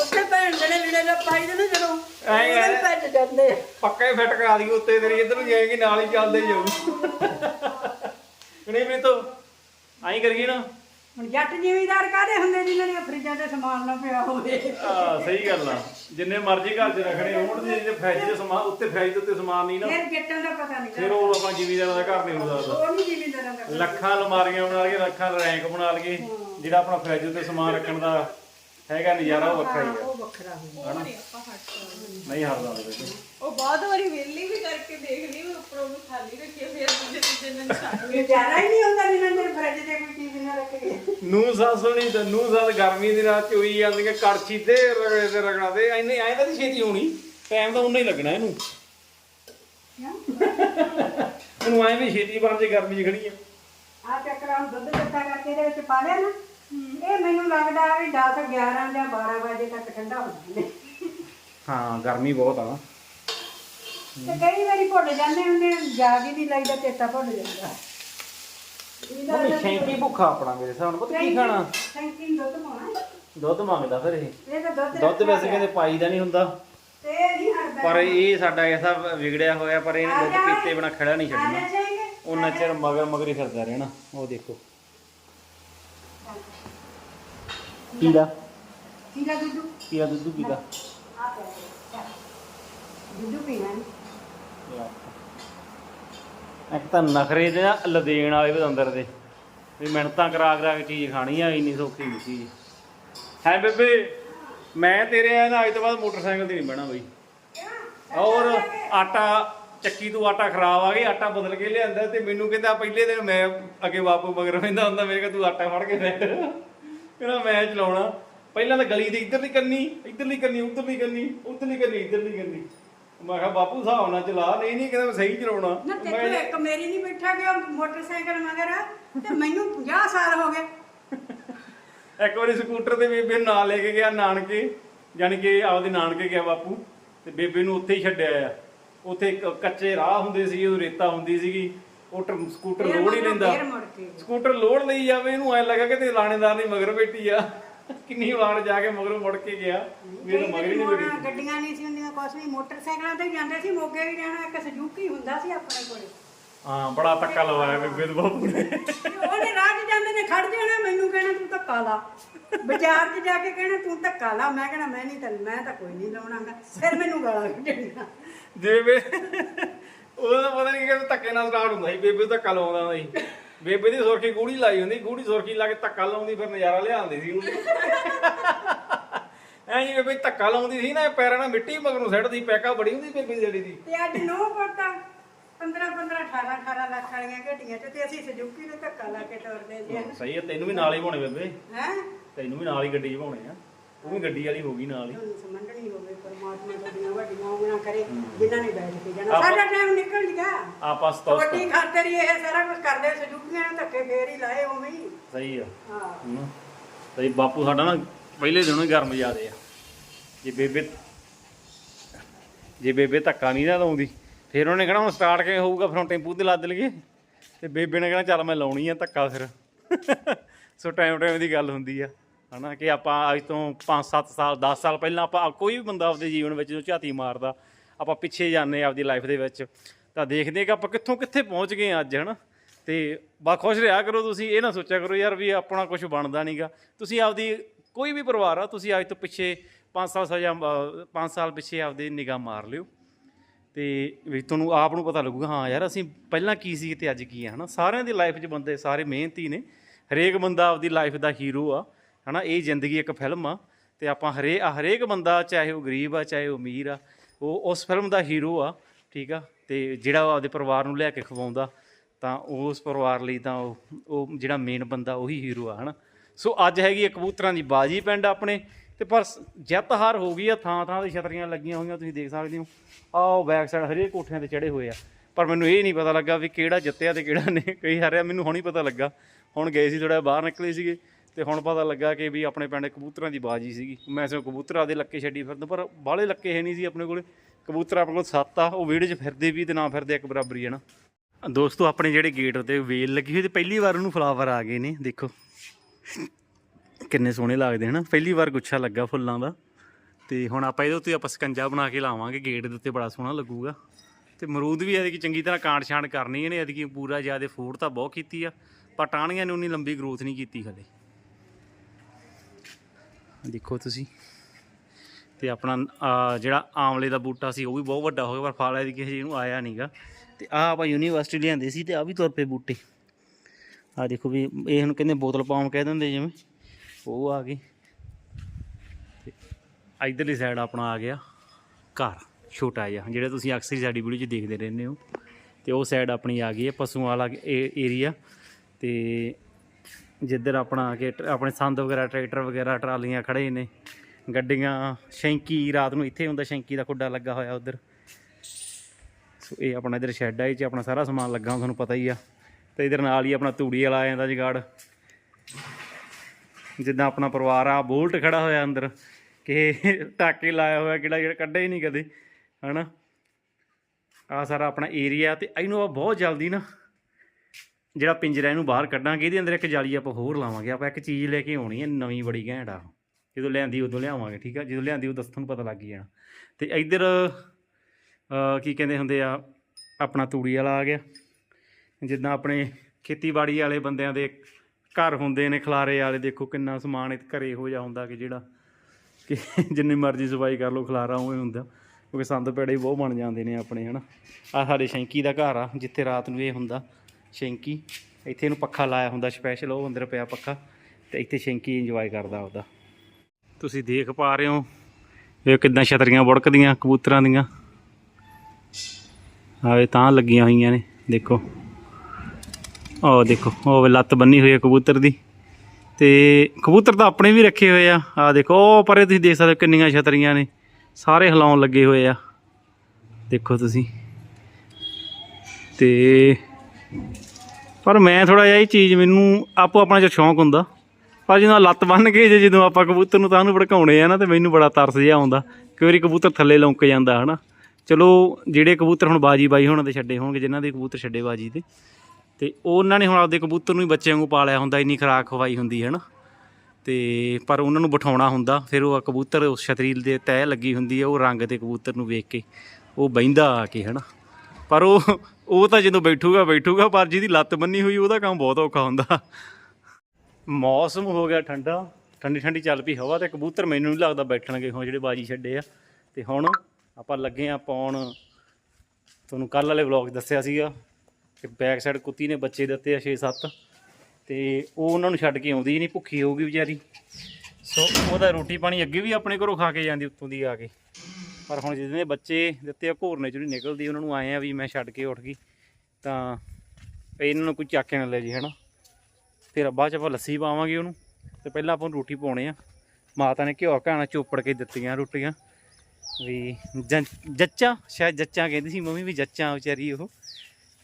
ਉੱਥੇ ਭੈਣ ਜਿਹੜੇ ਵੀੜੇ ਦਾ ਪਾਈ ਦੇ ਨਾ ਜਦੋਂ ਐਂ ਉਹਦੇ ਵੀ ਭੱਜ ਜਾਂਦੇ ਆ। ਪੱਕਾ ਹੀ ਫਿੱਟ ਕਰਾ ਦਈਏ ਉੱਤੇ ਤੇਰੀ ਇੱਧਰ ਨੂੰ ਜਾਏਗੀ ਨਾਲ ਹੀ ਚੱਲਦੇ ਜਾਊ। ਨਹੀਂ ਵੀ ਤੋ ਆਈ ਕਰੀਏ ਨਾ ਹੁਣ ਜੱਟ ਜ਼ਿਮੀਦਾਰ ਕਾਹਦੇ ਹੁੰਦੇ ਜਿਨ੍ਹਾਂ ਨੇ ਫਰਿੱਜਾਂ ਤੇ ਸਮਾਨ ਨਾ ਪਿਆ ਹੋਵੇ? ਆ ਸਹੀ ਗੱਲ ਆ। ਜਿੰਨੇ ਮਰਜ਼ੀ ਘਰ 'ਚ ਰੱਖਣੇ ਹੋਣ ਤੇ ਜੇ ਫੈਜ ਦੇ ਸਮਾਨ ਉੱਤੇ ਫੈਜ ਦੇ ਉੱਤੇ ਸਮਾਨ ਨਹੀਂ ਨਾ। ਫਿਰ ਜੱਟਾਂ ਦਾ ਪਤਾ ਨਹੀਂ ਫਿਰ ਉਹ ਆਪਾਂ ਜ਼ਿਮੀਦਾਰਾਂ ਦਾ ਘਰ ਨਹੀਂ ਹੁੰਦਾ ਉਹ ਨਹੀਂ ਜ਼ਿਮੀਦਾਰਾਂ ਦਾ ਲੱਖਾਂ ਅਲਮਾਰੀਆਂ ਬਣਾ ਲਈਏ ਲੱਖਾਂ ਰੈਂਕ ਬਣਾ ਲਈਏ ਜਿਹੜਾ ਆਪਣਾ ਫ੍ਰਿਜ ਉੱਤੇ ਸਮਾਨ ਰੱਖਣ ਦਾ ਹੈਗਾ ਨਜ਼ਾਰਾ ਉਹ ਵੱਖਰਾ ਹੀ ਆ। ਉਹ ਵੱਖਰਾ ਹੁੰਦਾ। ਉਹ ਨਹੀਂ ਆਪਾਂ ਹਟ ਸਕਦੇ। ਨਹੀਂ ਹਰਦਾ ਉਹਦੇ ਵਿੱਚ। ਉਹ ਬਹੁਤ ਵਾਰੀ ਵਿਹਲੀ ਵੀ ਕਰਕੇ ਦੇਖ ਲਈ ਵੀ ਉੱਪਰੋਂ ਨੂੰ ਖਾਲੀ ਰੱਖੀ ਫਿਰ ਦੂਜੇ ਤੀਜੇ ਦਿਨ ਛੱਡ ਗੁਜ਼ਾਰਾ ਹੀ ਨਹੀਂ ਹੁੰਦਾ ਜਿੰਨਾ ਚਿਰ ਫਰਿੱਜ ਤੇ ਕੋਈ ਚੀਜ਼ ਨਾ ਰੱਖੀਏ ਨੂੰ ਸੱਸ ਨਹੀਂ ਤਾਂ ਨੂੰ ਸੱਸ ਗਰਮੀ ਦੀ ਰਾਤ ਚੋਈ ਜਾਂਦੀਆਂ ਕੜਛੀ ਤੇ ਰਗੜੇ ਤੇ ਰਗੜਾ ਤੇ ਐਨੇ ਐਂ ਤਾਂ ਨੀ ਛੇਤੀ ਹੋਣੀ। ਟਾਈਮ ਤਾਂ ਉਨਾ ਹੀ ਲੱਗਣਾ ਇਹਨੂੰ। ਇਹਨੂੰ ਐਂ ਵੀ ਛੇਤੀ ਬਣ ਜੇ ਗਰਮੀ 'ਚ ਖੜੀ ਆ। ਆ ਚੱਕਰਾਂ ਨੂੰ ਦੁੱਧ ਇਕੱਠਾ ਕਰਕੇ ਇਹਦੇ ਵਿੱਚ ਪਾ ਲਿਆ ਨਾ। ਇਹ ਮੈਨੂੰ ਲੱਗਦਾ ਵੀ 10 11 ਜਾਂ 12 ਵਜੇ ਤੱਕ ਠੰਡਾ ਹੋ ਜਾਂਦਾ। ਹਾਂ ਗਰਮੀ ਬਹੁਤ ਆ। ਤੇ ਕਈ ਵਾਰੀ ਭੁੱਲ ਜਾਂਦੇ ਹੁੰਦੇ ਆ, ਜਾਗ ਹੀ ਨਹੀਂ ਲੱਗਦਾ ਚੇਤਾ ਭੁੱਲ ਜਾਂਦਾ। ਮੰਮੀ ਸ਼ੈਂਕੀ ਭੁੱਖਾ ਆਪਣਾ ਮੇਰੇ ਹਿਸਾਬ ਨਾਲ ਪਤਾ ਕੀ ਖਾਣਾ? ਸੈਂਕਿੰਗ ਦੁੱਧ ਪਾਉਣਾ ਦੁੱਧ ਮੰਗਦਾ ਫਿਰ ਇਹ। ਇਹ ਤਾਂ ਦੁੱਧ ਦੁੱਧ ਵੈਸੇ ਕਹਿੰਦੇ ਪਾਈਦਾ ਨਹੀਂ ਹੁੰਦਾ। ਤੇ ਇਹ ਨਹੀਂ ਹਟਦਾ। ਪਰ ਇਹ ਸਾਡਾ ਐਸਾ ਵਿਗੜਿਆ ਹੋਇਆ ਪਰ ਇਹਨੇ ਦੁੱਧ ਪੀਤੇ ਬਿਨਾ ਖੜਾ ਨਹੀਂ ਛੱਡਣਾ। ਉਹਨਾਂ ਚਿਰ ਮਗਰ ਮਗਰ ਫਿਰਦਾ ਰਹਿਣਾ। ਉਹ ਦੇਖੋ। ਕੀ ਦਾ ਦੁੱਧ? ਕੀਦਾ ਦੁੱਧ ਕੀਦਾ ਆ ਪਿਆ ਦੁੱਧ ਪੀਣਾ। ਇੱਕ ਤਾਂ ਨਖਰੇ ਦੇ ਨਾ ਲਦੇਣ ਵਾਲੇ ਵੀ ਅੰਦਰ ਦੇ। ਵੀ ਮਿਹਨਤਾਂ ਕਰਾ ਕਰਾ ਕੇ ਚੀਜ਼ ਖਾਣੀ ਆ ਇੰਨੀ ਸੌਖੀ ਨਹੀਂ ਚੀਜ਼ ਹੈ ਬੇਬੇ ਮੈਂ ਤੇਰੇ ਆ ਨਾ ਅੱਜ ਤੋਂ ਬਾਅਦ ਮੋਟਰਸਾਈਕਲ ਤੇ ਨਹੀਂ ਬਹਿਣਾ ਬਈ। ਔਰ ਆਟਾ ਚੱਕੀ ਤੋਂ ਆਟਾ ਖਰਾਬ ਆ ਗਿਆ ਆਟਾ ਬਦਲ ਕੇ ਲਿਆਂਦਾ ਤੇ ਮੈਨੂੰ ਕਹਿੰਦਾ ਪਹਿਲੇ ਦਿਨ ਮੈਂ ਅੱਗੇ ਬਾਪੂ ਮਗਰ ਰਹਿੰਦਾ ਹੁੰਦਾ ਮੇਰੇ ਕੋਲ ਤੂੰ ਆਟਾ ਫੜ ਕੇ ਬੈਠ ਕਹਿੰਦਾ ਮੈਂ ਚਲਾਉਣਾ। ਪਹਿਲਾਂ ਤਾਂ ਗਲੀ ਦੀ ਇੱਧਰਲੀ ਕੰਨੀ ਇੱਧਰਲੀ ਕੰਨੀ ਉੱਧਰਲੀ ਕੰਨੀ ਉੱਧਰਲੀ ਕੰਨੀ ਇੱਧਰਲੀ ਕੰਨੀ। ਮੈਂ ਕਿਹਾ ਬਾਪੂ ਹਿਸਾਬ ਨਾਲ ਚਲਾ। ਨਹੀਂ ਨਹੀਂ ਕਹਿੰਦਾ ਮੈਂ ਸਹੀ ਚਲਾਉਣਾ। ਨਾ ਦੇਖੋ ਇੱਕ ਮੇਰੀ ਨਹੀਂ ਬੈਠਾ ਗਿਆ ਮੋਟਰਸਾਈਕਲ ਮਗਰ ਤੇ ਮੈਨੂੰ 50 ਸਾਲ ਹੋ ਗਏ। ਇੱਕ ਵਾਰੀ ਸਕੂਟਰ ਤੇ ਬੇਬੇ ਨੂੰ ਨਾਲ ਲੈ ਕੇ ਗਿਆ ਨਾਨਕੇ। ਜਾਣੀ ਕਿ ਆਪਦੇ ਨਾਨਕੇ ਗਿਆ ਬਾਪੂ। ਤੇ ਬੇਬੇ ਨੂੰ ਉੱਥੇ ਹੀ ਛੱਡਿਆ ਆ। ਉੱਥੇ ਕੱਚੇ ਰਾਹ ਹੁੰਦੇ ਸੀ ਉਹ ਰੇਤਾ ਹੁੰਦੀ ਸੀਗੀ। ਸਕੂਟਰ ਫੇਰ ਲੋੜ ਹੀ ਲੈਂਦਾ। ਫੇਰ ਮੁੜ ਕੇ। ਸਕੂਟਰ ਲੋੜ ਲਈ ਜਾਵੇ ਇਹਨੂੰ ਐ ਲੱਗਾ ਕਿ ਤੇ ਲਾਣੇਦਾਰ ਨਹੀਂ ਮਗਰ ਬੈਠੀ ਆ। ਕਿੰਨੀ ਵਾਰ ਜਾ ਕੇ ਮਗਰੋਂ ਮੁੜ ਕੇ ਗਿਆ। ਇਹਨੂੰ ਮਗਰ ਹੀ ਨਹੀਂ ਮੋੜਾਂ ਗੱਡੀਆਂ ਨਹੀਂ ਸੀ ਹੁੰਦੀਆਂ ਕੁਛ ਨਹੀਂ ਮੋਟਰਸਾਈਕਲਾਂ ਤੇ ਜਾਂਦੇ ਸੀ ਮੋਗੇ ਵੀ ਜਾਣਾ ਇੱਕ ਸਜੂਕੀ ਹੁੰਦਾ ਸੀ ਆਪਣੇ ਕੋਲੇ। ਹਾਂ ਬੜਾ ਧੱਕਾ ਲਵਾਇਆ ਬੇਬੇ ਦੇ ਬਾਪੂ ਨੇ। ਉਹਨੇ ਰਾਹ 'ਚ ਜਾਂਦੇ ਨੇ ਖੜ ਜਾਣਾ ਮੈਨੂੰ ਕਹਿਣਾ ਤੂੰ ਧੱਕਾ ਲਾ। ਬਾਜ਼ਾਰ 'ਚ ਜਾ ਕੇ ਕਹਿਣਾ ਤੂੰ ਧੱਕਾ ਲਾ। ਮੈਂ ਕਹਿਣਾ ਮੈਂ ਨਹੀਂ ਤਾਂ ਮੈਂ ਤਾਂ ਕੋਈ ਨਹੀਂ ਲਾਉਣਾਗਾ। ਫਿਰ ਮੈਨੂੰ ਗਾਲਾਂ ਕੱਢਣੀਆਂ ਬੇਬੇ ਉਹਦਾ ਪਤਾ ਨਹੀਂ ਕਿਵੇਂ ਧੱਕੇ ਨਾਲ ਸਟਾਰਟ ਹੁੰਦਾ ਸੀ ਬੇਬੇ ਧੱਕਾ ਲਾਉਂਦਾ ਹੁੰਦਾ ਸੀ। ਬੇਬੇ ਦੀ ਸੁਰਖੀ ਗੂੜੀ ਲਾਈ ਹੁੰਦੀ ਗੂੜੀ ਸੁਰਖੀ ਲਾ ਕੇ ਧੱਕਾ ਲਾਉਂਦੀ ਫਿਰ ਨਜ਼ਾਰਾ ਲਿਆਉਂਦੀ ਸੀ ਉਹਨੂੰ। ਐਂ ਜੀ ਬੇਬੇ ਧੱਕਾ ਲਾਉਂਦੀ ਸੀ ਨਾ ਇਹ ਪੈਰਾਂ ਨਾਲ ਮਿੱਟੀ ਮਗਰੋਂ ਸੱਟਦੀ ਪੈਕਾ ਬੜੀ ਹੁੰਦੀ ਬੇਬੇ ਦੀ ਜਿਹੜੀ ਦੀ। ਤੇ ਅੱਜ ਨੋ ਪੜਤਾ 15 15 18 18 ਲੱਖ ਵਾਲੀਆਂ 'ਚ ਤੇ ਅਸੀਂ ਸਜੂਕੀ ਨੂੰ ਧੱਕਾ ਲਾ ਕੇ ਤੋਰਦੇ ਸੀ। ਸਹੀ ਹੈ ਤੈਨੂੰ ਵੀ ਨਾਲ ਹੀ ਪਾਉਣੇ ਬੇਬੇ। ਹੈ? ਤੈਨੂੰ ਵੀ ਨਾਲ ਹੀ ਗੱਡੀ 'ਚ ਪਾਉਣੇ ਆ। ਉਹ ਵੀ ਗੱਡੀ ਵਾਲੀ ਹੋ ਗਈ ਨਾਲ ਹੀ। ਤੁਹਾਨੂੰ ਸਮਝਣੀ ਹੋਵੇ ਪਰਮਾਤਮਾ ਗੱਡੀਆਂ ਵੱਡੀਆਂ ਉਹਨਾਂ ਕਰੇ ਜਿਨ੍ਹਾਂ ਨੇ ਬੈਠ ਕੇ ਜਾਣਾ। ਸਾਡਾ ਟਾਈਮ ਨਿਕਲ ਗਿਆ। ਆਪਾਂ ਸਤੋ ਵੱਡੀ ਖਾਤਰ ਹੀ ਇਹ ਸਾਰਾ ਕੁਝ ਕਰਦੇ ਸਜੂਕੀਆਂ ਨੂੰ ਧੱਕੇ ਫੇਰ ਹੀ ਲਾਏ ਉਵੇਂ ਹੀ। ਸਹੀ ਆ। ਹਾਂ। ਤੇ ਬਾਪੂ ਸਾਡਾ ਨਾ ਪਹਿਲੇ ਦਿਨੋਂ ਹੀ ਗਰਮ ਜਿਆਦੇ ਆ। ਜੇ ਬੇਬੇ ਜੇ ਬੇਬੇ ਧੱਕਾ ਨਹੀਂ ਨਾ ਲਾਉਂਦੀ ਫਿਰ ਉਹਨੇ ਕਹਣਾ ਹੁਣ ਸਟਾਰਟ ਕਿਵੇਂ ਹੋਊਗਾ? ਫਿਰ ਹੁਣ ਟੈਂਪੂ ਤੇ ਲੱਦ ਲਈਏ। ਤੇ ਬੇਬੇ ਨੇ ਕਹਣਾ ਚੱਲ ਮੈਂ ਲਾਉਣੀ ਆ ਧੱਕਾ ਫਿਰ। ਸੋ ਟਾਈਮ ਟਾਈਮ ਦੀ ਗੱਲ ਹੁੰਦੀ ਆ। ਹਨਾ, ਕਿ ਆਪਾਂ ਅੱਜ ਤੋਂ 5-7 ਸਾਲ 10 ਸਾਲ ਪਹਿਲਾਂ ਆਪਾਂ ਕੋਈ ਵੀ ਬੰਦਾ ਆਪਦੇ ਜੀਵਨ ਵਿੱਚ ਜੋ ਝਾਤੀ ਮਾਰਦਾ, ਆਪਾਂ ਪਿੱਛੇ ਜਾਂਦੇ ਆ ਆਪਦੀ ਲਾਈਫ ਦੇ ਵਿੱਚ, ਤਾਂ ਦੇਖਦੇ ਆ ਕਿ ਆਪਾਂ ਕਿੱਥੋਂ ਕਿੱਥੇ ਪਹੁੰਚ ਗਏ ਆ ਅੱਜ, ਹਨਾ। ਤੇ ਬਾ ਖੁਸ਼ ਰਿਹਾ ਕਰੋ ਤੁਸੀਂ, ਇਹ ਨਾ ਸੋਚਿਆ ਕਰੋ ਯਾਰ ਵੀ ਆਪਣਾ ਕੁਝ ਬਣਦਾ ਨਹੀਂਗਾ ਤੁਸੀਂ ਆਪਦੀ ਕੋਈ ਵੀ ਪਰਿਵਾਰ ਆ, ਤੁਸੀਂ ਅੱਜ ਤੋਂ ਪਿੱਛੇ 5 ਸਾਲ ਜਾਂ 5 ਸਾਲ ਪਿੱਛੇ ਆਪਦੀ ਨਿਗਾਹ ਮਾਰ ਲਿਓ। ਤੇ ਵੀ ਤੁਹਾਨੂੰ ਆਪ ਨੂੰ ਪਤਾ ਲੱਗੂਗਾ, ਹਾਂ ਯਾਰ ਅਸੀਂ ਪਹਿਲਾਂ ਕੀ ਸੀ ਤੇ ਅੱਜ ਕੀ ਆ, ਹਨਾ। ਸਾਰਿਆਂ ਦੀ ਲਾਈਫ 'ਚ ਬੰਦੇ ਸਾਰੇ ਮਿਹਨਤੀ ਨੇ। ਹਰੇਕ ਬੰਦਾ ਆਪਦੀ ਲਾਈਫ ਦਾ ਹੀਰੋ ਆ। ਹਨਾ, ਇਹ ਜ਼ਿੰਦਗੀ ਇੱਕ ਫਿਲਮ ਆ ਤੇ ਆਪਾਂ ਹਰੇ ਹਰੇਕ ਬੰਦਾ ਚਾਹੇ ਉਹ ਗਰੀਬ ਆ, ਚਾਹੇ ਉਹ ਅਮੀਰ ਆ, ਉਹ ਉਸ ਫਿਲਮ ਦਾ ਹੀਰੋ ਆ, ਠੀਕ ਆ? ਤੇ ਜਿਹੜਾ ਉਹ ਆਪਦੇ ਪਰਿਵਾਰ ਨੂੰ ਲੈ ਕੇ ਖਵਾਉਂਦਾ, ਤਾਂ ਉਸ ਪਰਿਵਾਰ ਲਈ ਤਾਂ ਉਹ ਉਹ ਜਿਹੜਾ ਮੇਨ ਬੰਦਾ ਉਹੀ ਹੀਰੋ ਆ, ਹਨਾ? ਸੋ ਅੱਜ ਹੈਗੀ ਕਬੂਤਰਾਂ ਦੀ ਬਾਜੀ ਪਿੰਡ ਆਪਣੇ, ਤੇ ਪਰ ਜਿੱਤ ਹਾਰ ਹੋ ਗਈ ਆ, ਥਾਂ ਥਾਂ ਤੇ ਛਤਰੀਆਂ ਲੱਗੀਆਂ ਹੋਈਆਂ, ਤੁਸੀਂ ਦੇਖ ਸਕਦੇ ਹੋ। ਆਹ ਬੈਕ ਸਾਈਡ ਹਰੇਕ ਕੋਠਿਆਂ ਤੇ ਚੜੇ ਹੋਏ ਆ। ਪਰ ਮੈਨੂੰ ਇਹ ਨਹੀਂ ਪਤਾ ਲੱਗਾ ਵੀ ਕਿਹੜਾ ਜਿੱਤਿਆ ਤੇ ਕਿਹੜਾ ਨੇ ਕਈ ਹਾਰਿਆ, ਮੈਨੂੰ ਹੁਣ ਹੀ ਪਤਾ ਲੱਗਾ। ਹੁਣ ਗਏ ਸੀ ਥੋੜਾ ਬਾਹਰ ਨਿਕਲੇ ਸੀਗੇ। ਤੇ ਹੁਣ ਪਤਾ ਲੱਗਾ ਕਿ ਵੀ ਆਪਣੇ ਪਿੰਡ ਕਬੂਤਰਾਂ ਦੀ ਬਾਜੀ ਸੀਗੀ। ਮੈਂ ਸੋ ਕਬੂਤਰਾਂ ਦੇ ਲੱਕੇ ਛੱਡੀ ਫਿਰਦਾ, ਪਰ ਬਾਹਲੇ ਲੱਕੇ ਹੈ ਨਹੀਂ ਸੀ ਆਪਣੇ ਕੋਲੇ। ਕਬੂਤਰ ਆਪਣੇ ਕੋਲ ਸੱਤ ਆ, ਉਹ ਵਿਹੜੇ 'ਚ ਫਿਰਦੇ ਵੀ ਤੇ ਨਾ ਫਿਰਦੇ, ਇੱਕ ਬਰਾਬਰੀ ਹੈ ਨਾ। ਦੋਸਤੋ, ਆਪਣੇ ਜਿਹੜੇ ਗੇਟ ਤੇ ਵੇਲ ਲੱਗੀ ਹੋਈ ਤੇ ਪਹਿਲੀ ਵਾਰ ਉਹਨੂੰ ਫਲਾਵਰ ਆ ਗਏ ਨੇ, ਦੇਖੋ। ਕਿੰਨੇ ਸੋਹਣੇ ਲੱਗਦੇ ਹਨ। ਪਹਿਲੀ ਵਾਰ ਗੁੱਛਾ ਲੱਗਾ ਫੁੱਲਾਂ ਦਾ। ਤੇ ਹੁਣ ਆਪਾਂ ਇਹਦੇ ਉੱਤੇ ਆਪਾਂ ਸਕੰਜਾ ਬਣਾ ਕੇ ਲਾਵਾਂਗੇ ਗੇਟ ਦੇ ਉੱਤੇ ਬੜਾ ਸੋਹਣਾ ਲੱਗੂਗਾ। ਤੇ ਮਰੂਦ ਵੀ ਇਹਦੀ ਚੰਗੀ ਤਰ੍ਹਾਂ ਕਾਂਟ ਛਾਂਟ ਕਰਨੀ ਇਹਨੇ ਇਹਦੀ ਪੂਰਾ ਜ਼ਿਆਦਾ ਫੂਡ ਤਾਂ ਬਹੁਤ ਕੀਤੀ ਆ, ਪਰ ਟਾਹਣੀਆਂ ਨੇ ਉਨੀ ਲੰਬੀ ਗਰੋਥ ਨਹੀਂ ਕੀਤੀ ਹਲੇ। ਦੇਖੋ ਤੁਸੀਂ। ਤੇ ਆਪਣਾ ਜਿਹੜਾ ਆਮਲੇ ਦਾ ਬੂਟਾ ਸੀ, ਉਹ ਵੀ ਬਹੁਤ ਵੱਡਾ ਹੋ ਗਿਆ, ਪਰ ਫਲ ਇਹਦੀ ਕਿਸੇ ਨੂੰ ਆਇਆ ਨਹੀਂਗਾ ਤੇ ਆਹ ਆਪਾਂ ਯੂਨੀਵਰਸਿਟੀ ਲਿਆਂਦੇ ਸੀ ਤੇ ਆ ਵੀ ਤੁਰ ਪਏ ਬੂਟੇ। ਆ ਦੇਖੋ ਵੀ, ਇਹ ਹੁਣ ਕਹਿੰਦੇ ਬੋਤਲ ਪਾਮ ਕਹਿ ਦਿੰਦੇ ਜਿਵੇਂ। ਉਹ ਆ ਗਈ ਤੇ ਇਧਰਲੀ ਸਾਈਡ ਆਪਣਾ ਆ ਗਿਆ ਘਰ, ਛੋਟਾ ਜਿਹਾ, ਜਿਹੜਾ ਤੁਸੀਂ ਅਕਸਰ ਹੀ ਸਾਡੀ ਵੀਡੀਓ 'ਚ ਦੇਖਦੇ ਰਹਿੰਦੇ ਹੋ। ਤੇ ਉਹ ਸਾਈਡ ਆਪਣੀ ਆ ਗਈ ਹੈ, ਪਸ਼ੂਆਂ ਵਾਲਾ ਏਰੀਆ ਤੇ ਜਿੱਧਰ ਆਪਣਾ ਕਿ ਟ- ਆਪਣੇ ਸੰਦ ਵਗੈਰਾ, ਟਰੈਕਟਰ ਵਗੈਰਾ, ਟਰਾਲੀਆਂ ਖੜੇ ਨੇ। ਗੱਡੀਆਂ, ਸ਼ੈਂਕੀ ਰਾਤ ਨੂੰ ਇੱਥੇ ਹੁੰਦਾ, ਸ਼ੈਂਕੀ ਦਾ ਖੁੱਡਾ ਲੱਗਾ ਹੋਇਆ ਉਧਰ। ਸੋ ਇਹ ਆਪਣਾ ਇਧਰ ਸ਼ੈੱਡ ਆ, ਇਹ 'ਚ ਆਪਣਾ ਸਾਰਾ ਸਮਾਨ ਲੱਗਾ, ਤੁਹਾਨੂੰ ਪਤਾ ਹੀ ਆ। ਤੇ ਇਧਰ ਨਾਲ ਹੀ ਆਪਣਾ ਤੂੜੀ ਵਾਲਾ ਆ ਜਾਂਦਾ ਜਗਾੜ। ਜਿੱਦਾਂ ਆਪਣਾ ਪਰਿਵਾਰ ਆ, ਬੋਲਟ ਖੜਾ ਹੋਇਆ ਅੰਦਰ। ਕਿ ਟਾਕੇ ਲਾਇਆ ਹੋਇਆ, ਕਿਹੜਾ ਜਿਹੜਾ ਕੱਢਿਆ ਹੀ ਨਹੀਂ ਕਦੇ, ਹਨਾ? ਆ ਸਾਰਾ ਆਪਣਾ ਏਰੀਆ ਤੇ, ਇਹਨੂੰ ਆ ਬਹੁਤ ਜਲਦੀ ਨਾ ਜਿਹੜਾ ਪਿੰਜਰਾ ਇਹਨੂੰ ਬਾਹਰ ਕੱਢਾਂਗੇ, ਇਹਦੇ ਅੰਦਰ ਇੱਕ ਜਾਲੀ ਆਪਾਂ ਹੋਰ ਲਾਵਾਂਗੇ। ਆਪਾਂ ਇੱਕ ਚੀਜ਼ ਲੈ ਕੇ ਆਉਣੀ ਹੈ ਨਵੀਂ ਬੜੀ ਘੈਂਟ ਆ। ਜਦੋਂ ਲਿਆਂਦੀ ਉਦੋਂ ਲਿਆਵਾਂਗੇ, ਠੀਕ ਆ? ਜਦੋਂ ਲਿਆਂਦੀ ਉਦੋਂ ਤੁਹਾਨੂੰ ਪਤਾ ਲੱਗ ਹੀ ਜਾਣਾ। ਤੇ ਇੱਧਰ ਕੀ ਕਹਿੰਦੇ ਹੁੰਦੇ ਆ, ਆਪਣਾ ਤੂੜੀ ਵਾਲਾ ਆ ਗਿਆ। ਜਿੱਦਾਂ ਆਪਣੇ ਖੇਤੀਬਾੜੀ ਵਾਲੇ ਬੰਦਿਆਂ ਦੇ ਘਰ ਹੁੰਦੇ ਨੇ, ਖਲਾਰੇ ਵਾਲੇ, ਦੇਖੋ ਕਿੰਨਾ ਸਮਾਨ ਇੱਥੇ ਘਰੇ ਹੋ ਜਾ ਹੁੰਦਾ ਕਿ ਜਿਹੜਾ ਕਿ ਜਿੰਨੀ ਮਰਜ਼ੀ ਸਫ਼ਾਈ ਕਰ ਲਓ, ਖਲਾਰਾ ਉਵੇਂ ਹੁੰਦਾ। ਕਿਉਂਕਿ ਸੰਦ ਪੈੜੇ ਬਹੁਤ ਬਣ ਜਾਂਦੇ ਨੇ ਆਪਣੇ, ਹਨਾ? ਆ ਸਾਡੇ ਸ਼ੈਂਕੀ ਦਾ ਘਰ ਆ, ਜਿੱਥੇ ਰਾਤ ਨੂੰ ਇਹ ਹੁੰਦਾ। ਸ਼ੈਂਕੀ। ਇੱਥੇ ਇਹਨੂੰ ਪੱਖਾ ਲਾਇਆ ਹੁੰਦਾ ਸਪੈਸ਼ਲ ਉਹ ਅੰਦਰ ਪਿਆ ਪੱਖਾ, ਤੇ ਇੱਥੇ ਸ਼ੈਂਕੀ ਇੰਜੋਏ ਕਰਦਾ ਉਹਦਾ ਤੁਸੀਂ ਦੇਖ ਪਾ ਰਹੇ ਹੋ, ਇਹ ਕਿਦਾਂ ਛਤਰੀਆਂ ਬੁੜਕਦੀਆਂ ਕਬੂਤਰਾਂ ਦੀਆਂ। ਆਵੇ ਤਾਂ ਲੱਗੀਆਂ ਹੋਈਆਂ ਨੇ, ਦੇਖੋ। ਉਹ ਦੇਖੋ, ਉਹ ਲੱਤ ਬੰਨੀ ਹੋਈ ਹੈ ਕਬੂਤਰ ਦੀ। ਤੇ ਕਬੂਤਰ ਤਾਂ ਆਪਣੇ ਵੀ ਰੱਖੇ ਹੋਏ ਆ। ਆ ਦੇਖੋ, ਉਹ ਪਰੇ ਤੁਸੀਂ ਦੇਖ ਸਕਦੇ ਹੋ ਕਿੰਨੀਆਂ ਛਤਰੀਆਂ ਨੇ। ਸਾਰੇ ਹਿਲਾਉਣ ਲੱਗੇ ਹੋਏ ਆ। ਦੇਖੋ ਤੁਸੀਂ। ਤੇ ਪਰ ਮੈਂ ਥੋੜਾ ਜਿਹਾ ਇਹ ਚੀਜ਼ ਮੈਨੂੰ ਆਪੋ ਆਪਣਾ ਜੋ ਸ਼ੌਂਕ ਹੁੰਦਾ। ਪਰ ਜਦੋਂ ਲੱਤ ਬੰਨ ਕੇ ਜੇ ਜਦੋਂ ਆਪਾਂ ਕਬੂਤਰ ਨੂੰ ਤਾਂ ਉਹਨੂੰ ਭੜਕਾਉਣੇ ਆ ਨਾ, ਤੇ ਮੈਨੂੰ ਬੜਾ ਤਰਸ ਜਿਹਾ ਆਉਂਦਾ। ਕਈ ਵਾਰੀ ਕਬੂਤਰ ਥੱਲੇ ਲੌਂਕ ਜਾਂਦਾ, ਹਨਾ। ਚਲੋ, ਜਿਹੜੇ ਕਬੂਤਰ ਹੁਣ ਬਾਜੀ ਬਾਈ ਹੋਣਾ ਦੇ ਛੱਡੇ ਹੋਣਗੇ, ਜਿਨ੍ਹਾਂ ਦੇ ਕਬੂਤਰ ਛੱਡੇ ਬਾਜੀ ਦੇ। ਤੇ ਉਹਨਾਂ ਨੇ ਹੁਣ ਆਪਦੇ ਕਬੂਤਰ ਨੂੰ ਹੀ ਬੱਚਿਆਂ ਵਾਂਗੂ ਪਾਲਿਆ ਹੁੰਦਾ, ਇੰਨੀ ਖੁਰਾਕ ਖਵਾਈ ਹੁੰਦੀ ਹੈ ਨਾ ਤੇ ਪਰ ਉਹਨਾਂ ਨੂੰ ਬਿਠਾਉਣਾ ਹੁੰਦਾ, ਫਿਰ ਉਹ ਕਬੂਤਰ ਉਸ ਛਤਰੀ ਦੇ ਤਹਿ ਲੱਗੀ ਹੁੰਦੀ ਹੈ ਉਹ ਰੰਗ ਦੇ ਕਬੂਤਰ ਨੂੰ ਵੇਖ ਕੇ, ਉਹ ਬਹਿੰਦਾ ਆ ਕੇ, ਹਨਾ। ਪਰ ਉਹ ਉਹ ਤਾਂ ਜਦੋਂ ਬੈਠੂਗਾ ਬੈਠੂਗਾ, ਪਰ ਜਿਹਦੀ ਲੱਤ ਬੰਨੀ ਹੋਈ, ਉਹਦਾ ਕੰਮ ਬਹੁਤ ਔਖਾ ਹੁੰਦਾ। ਮੌਸਮ ਹੋ ਗਿਆ ਠੰਡਾ, ਠੰਡੀ ਠੰਡੀ ਚੱਲ ਪਈ ਹਵਾ ਤੇ ਕਬੂਤਰ ਮੈਨੂੰ ਨਹੀਂ ਲੱਗਦਾ ਬੈਠਣਗੇ ਹੁਣ ਜਿਹੜੇ ਬਾਜੀ ਛੱਡੇ ਆ। ਤੇ ਹੁਣ ਆਪਾਂ ਲੱਗੇ ਆ ਪਾਉਣ ਤੁਹਾਨੂੰ ਕੱਲ ਵਾਲੇ ਵਲੌਗ ਦੱਸਿਆ ਸੀਗਾ ਕਿ ਬੈਕ ਸਾਈਡ ਕੁੱਤੀ ਨੇ ਬੱਚੇ ਦਿੱਤੇ ਆ 6-7 ਤੇ ਉਹ ਉਹਨਾਂ ਨੂੰ ਛੱਡ ਕੇ ਆਉਂਦੀ ਨਹੀਂ ਭੁੱਖੀ ਹੋਊਗੀ ਵਿਚਾਰੀ। ਸੋ ਉਹਦਾ ਰੋਟੀ ਪਾਣੀ ਅੱਗੇ ਵੀ ਆਪਣੇ ਘਰੋਂ ਖਾ ਕੇ ਜਾਂਦੀ, ਉੱਤੋਂ ਦੀ ਆ ਕੇ। ਪਰ ਹੁਣ ਜਿਹਦੇ ਬੱਚੇ ਦਿੱਤੇ ਆ, ਘੋਰਨੇ ਚੋਂ ਨਹੀਂ ਨਿਕਲਦੀ, ਉਹਨਾਂ ਨੂੰ ਆਏ ਆ ਵੀ ਮੈਂ ਛੱਡ ਕੇ ਉੱਠ ਗਈ। ਤਾਂ ਇਹਨਾਂ ਨੂੰ ਕੋਈ ਚੱਕ ਕੇ ਨਾ ਲੈ ਜੀ, ਹਨਾ? ਫਿਰ ਬਾਅਦ ਚ ਆਪਾਂ ਲੱਸੀ ਪਾਵਾਂਗੇ ਉਹਨੂੰ। ਤੇ ਪਹਿਲਾਂ ਆਪਾਂ ਰੋਟੀ ਪਾਉਣੇ ਆ। ਮਾਤਾ ਨੇ ਘਿਓ ਘਾਣਾ ਚੋਪੜ ਕੇ ਦਿੱਤੀਆਂ ਰੋਟੀਆਂ। ਵੀ ਜ- ਜੱਚਾ, ਸ਼ਾਇਦ ਜੱਚਾ ਕਹਿੰਦੀ ਸੀ ਮੰਮੀ ਵੀ ਜੱਚਾ ਵਿਚਾਰੀ ਉਹ।